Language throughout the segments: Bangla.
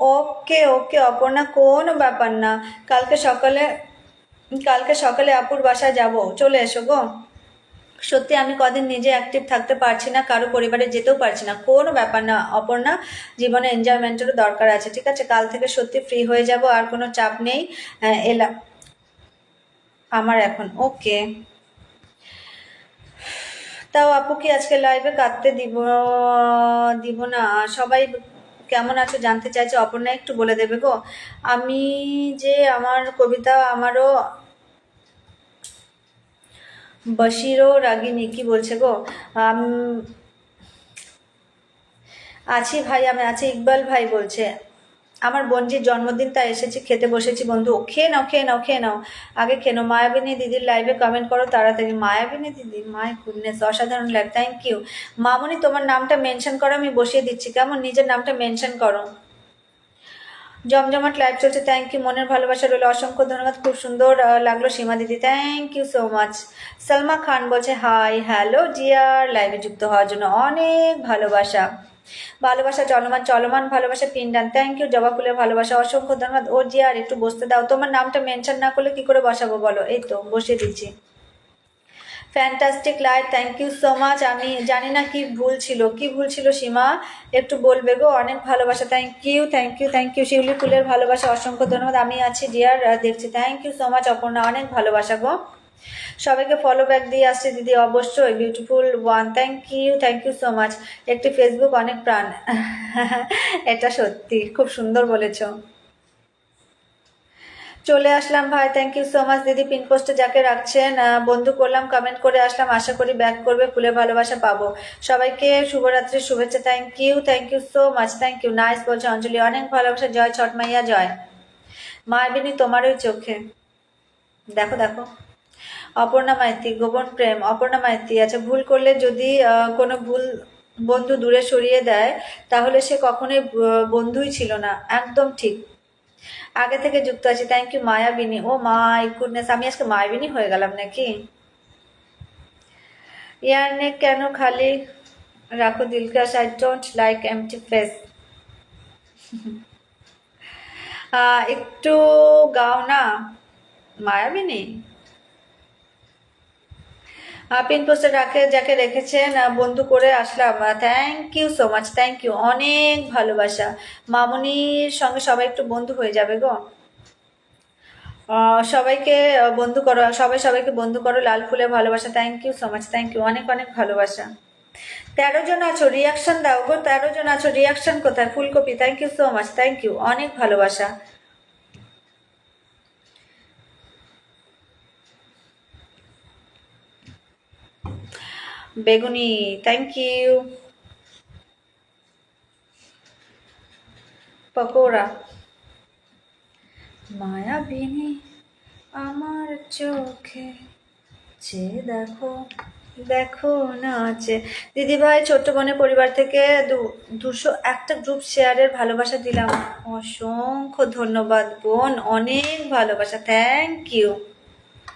ওকে ওকে অপর্ণা কোনো ব্যাপার না। কালকে সকালে কালকে সকালে আপুর বাসায় যাব। চলে এসো গো। সত্যি আমি কদিন নিজে অ্যাক্টিভ থাকতে পারছি না কারও পরিবারে যেতেও পারছি না। কোনো ব্যাপার না অপর্ণা জীবনে এনজয়মেন্টেরও দরকার আছে ঠিক আছে? কাল থেকে সত্যি ফ্রি হয়ে যাব আর কোনো চাপ নেই। আহ, এলা আমার এখন ওকে। তাও আপু কি আজকে লাইভে কাঁদতে দিব দিব না? সবাই কেমন আছো জানতে চাইছে? অপর্ণা একটু বলে দেবে গো। আমি যে আমার কবিতা আমারও বশিরও রাগিনী, কি বলছে গো? আছি ভাই, আমি আছি, ইকবাল ভাই বলছে আমার বোনজির জন্মদিন তাই এসেছি, খেতে বসেছি। বন্ধু, খেয়ে নাও খেয়ে নাও খেয়ে নাও। আগে খেয়ে নাও মায়াবিনী দিদির লাইভে কমেন্ট করো তাড়াতাড়ি। মায়াবিনী দিদি মাই গুডনেস অসাধারণ লাইভ থ্যাংক ইউ মামনি, তোমার নামটা মেনশন করো, আমি বসিয়ে দিচ্ছি। কেমন? নিজের নামটা মেনশন করো। জমজমাট লাইভ চলছে থ্যাংক ইউ মনের ভালোবাসা রইল, অসংখ্য ধন্যবাদ। খুব সুন্দর লাগল সীমা দিদি। Thank you so much Salma Khan বলছে হাই হ্যালো ডিয়ার লাইভে যুক্ত হওয়ার জন্য অনেক ভালোবাসা। ভালোবাসা, চলমান চলমান ভালোবাসা পিন্ডান থ্যাংক ইউ জবা ফুলের ভালোবাসা, অসংখ্য ধন্যবাদ। ও আর, একটু বসতে দাও। তোমার নামটা মেনশন না করলে কি করে বসাবো বলো? এই তো, বসিয়ে দিচ্ছি। Fantastic light thank you so much আমি জানি না কি ভুল ছিল। কি ভুল ছিল, সীমা? একটু বলবে গো, অনেক ভালোবাসা। Thank you thank you thank you শিউলি ফুলের ভালোবাসা, অসংখ্য ধন্যবাদ। আমি আছি ডিয়ার দেখছি। Thank you so much Aparna. অনেক ভালোবাসা গো। সবাইকে ফলো ব্যাক দিয়ে আসছে। দিদি, অবশ্যই beautiful one thank you thank you so much একটি ফেসবুক অনেক প্রাণ। এটা সত্যি, খুব সুন্দর বলেছ। চলে আসলাম ভাই থ্যাংক ইউ সো মাচ দিদি পিন পোস্টে যাকে রাখছেন বন্ধু করলাম কমেন্ট করে আসলাম। আশা করি ব্যাক করবে ফুলে ভালোবাসা পাবো। সবাইকে শুভরাত্রির শুভেচ্ছা thank you thank you so much thank you nice বলছে অঞ্জলি, অনেক ভালোবাসা, জয় ছট মাইয়া জয় মায়াবিনী তোমারই চোখে। দেখো দেখো। অপর্ণা মাইতি, গোপন প্রেম, অপর্ণা মাইতি। আচ্ছা ভুল করলে যদি কোনো ভুল বন্ধু দূরে সরিয়ে দেয়, তাহলে সে কখনোই বন্ধুই ছিল না। একদম ঠিক। আগে থেকে যুক্ত আছি। Thank you Mayabini. Oh my goodness আমি আজকে মায়াবিনী হয়ে গেলাম নাকি? ইয়ারনে কেন খালি? রাখো Dilkash I don't like empty face একটু গাও না, মায়াবিনী? পিন পোস্টে রাখে, যাকে রেখেছেন বন্ধু করে আসলাম। Thank you so much thank you অনেক ভালোবাসা। মামনির সঙ্গে সবাই একটু বন্ধু হয়ে যাবে গো। সবাইকে বন্ধু করো, সবাই সবাইকে বন্ধু করো, লাল ফুলের ভালোবাসা। Thank you so much thank you অনেক অনেক ভালোবাসা। তেরো জন আছো রিয়াকশন দাও গো। তেরো জন আছো রিয়াকশন কোথায়? ফুলকপি। Thank you so much thank you অনেক ভালোবাসা। বেগুনি থ্যাংক ইউ পকোড়া। মায়া মায়াবিনী আমার চোখে যে দেখো দেখো নাচে দিদিভাই, ছোট্ট বোনের পরিবার থেকে দুশো একটা গ্রুপ শেয়ারের ভালোবাসা দিলাম। অসংখ্য ধন্যবাদ বোন, অনেক ভালোবাসা। Thank you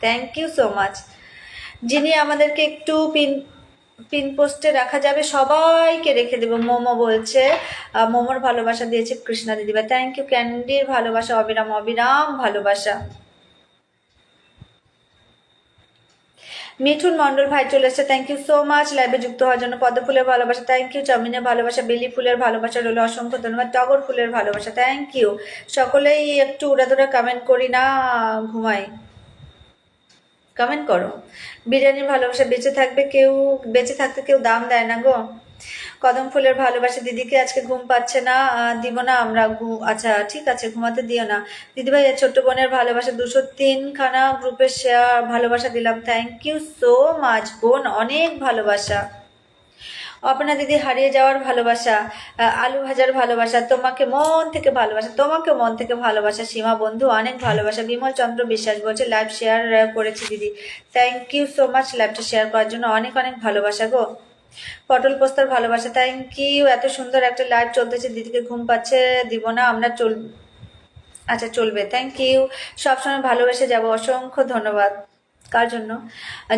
thank you so much যিনি আমাদেরকে একটু পিন পিন পোস্টে রাখা যাবে। সবাইকে রেখে দেবো। মোমো বলছে মোমোর ভালোবাসা দিয়েছে কৃষ্ণা দিদিভাই থ্যাংক ইউ ক্যান্ডির ভালোবাসা, অবিরাম অবিরাম ভালোবাসা। মিঠুন মন্ডল ভাই চলে এসেছে। থ্যাংক ইউ সো মাচ লাইভে যুক্ত হওয়ার জন্য পদ্ম ফুলের ভালোবাসা। থ্যাংক ইউ চাউমিনের ভালোবাসা, বেলি ফুলের ভালোবাসা রইল। অসংখ্য ধন্যবাদ। টগর ফুলের ভালোবাসা। থ্যাংক ইউ সকলেই একটু উড়াদুরা কমেন্ট করি না। ঘুমাই। কমেন্ট করো। বিরিয়ানির ভালোবাসা বেঁচে থাকবে কেউ, বেঁচে থাকতে কেউ দাম দেয় না গো। কদম ফুলের ভালোবাসা দিদিকে আজকে ঘুম পাচ্ছে না দিব না আমরা আচ্ছা ঠিক আছে, ঘুমাতে দিও না। দিদিভাই ছোট্ট বোনের ভালোবাসা দুশো তিনখানা গ্রুপের শেয়ার ভালোবাসা দিলাম। থ্যাংক ইউ সো মাচ বোন, অনেক ভালোবাসা। অপনা দিদি হারিয়ে যাওয়ার ভালোবাসা আলু ভাজার ভালোবাসা, তোমাকে মন থেকে ভালোবাসা তোমাকে মন থেকে ভালোবাসা, সীমা বন্ধু, অনেক ভালোবাসা, বিমল চন্দ্র বিশ্বাস বলছে লাইভ শেয়ার করেছি দিদি। থ্যাংক ইউ সো মাচ লাইভটা শেয়ার করার জন্য অনেক অনেক ভালোবাসা গো। পটল পোস্তার ভালোবাসা থ্যাংক ইউ এত সুন্দর একটা লাইভ চলতেছে, দিদিকে ঘুম পাচ্ছে, দিব না, আমরা চল আচ্ছা চলবে থ্যাংক ইউ সবসময় ভালোবেসে যাব, অসংখ্য ধন্যবাদ। কার জন্য?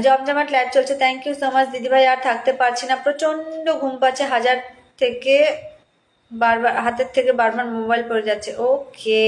জমজমাট লাইভ চলছে। থ্যাংক ইউ সো মাচ দিদিভাই। আর থাকতে পারছি না। প্রচণ্ড ঘুম পাচ্ছে। হাজার থেকে বারবার, হাতের থেকে বারবার মোবাইল পড়ে যাচ্ছে। ওকে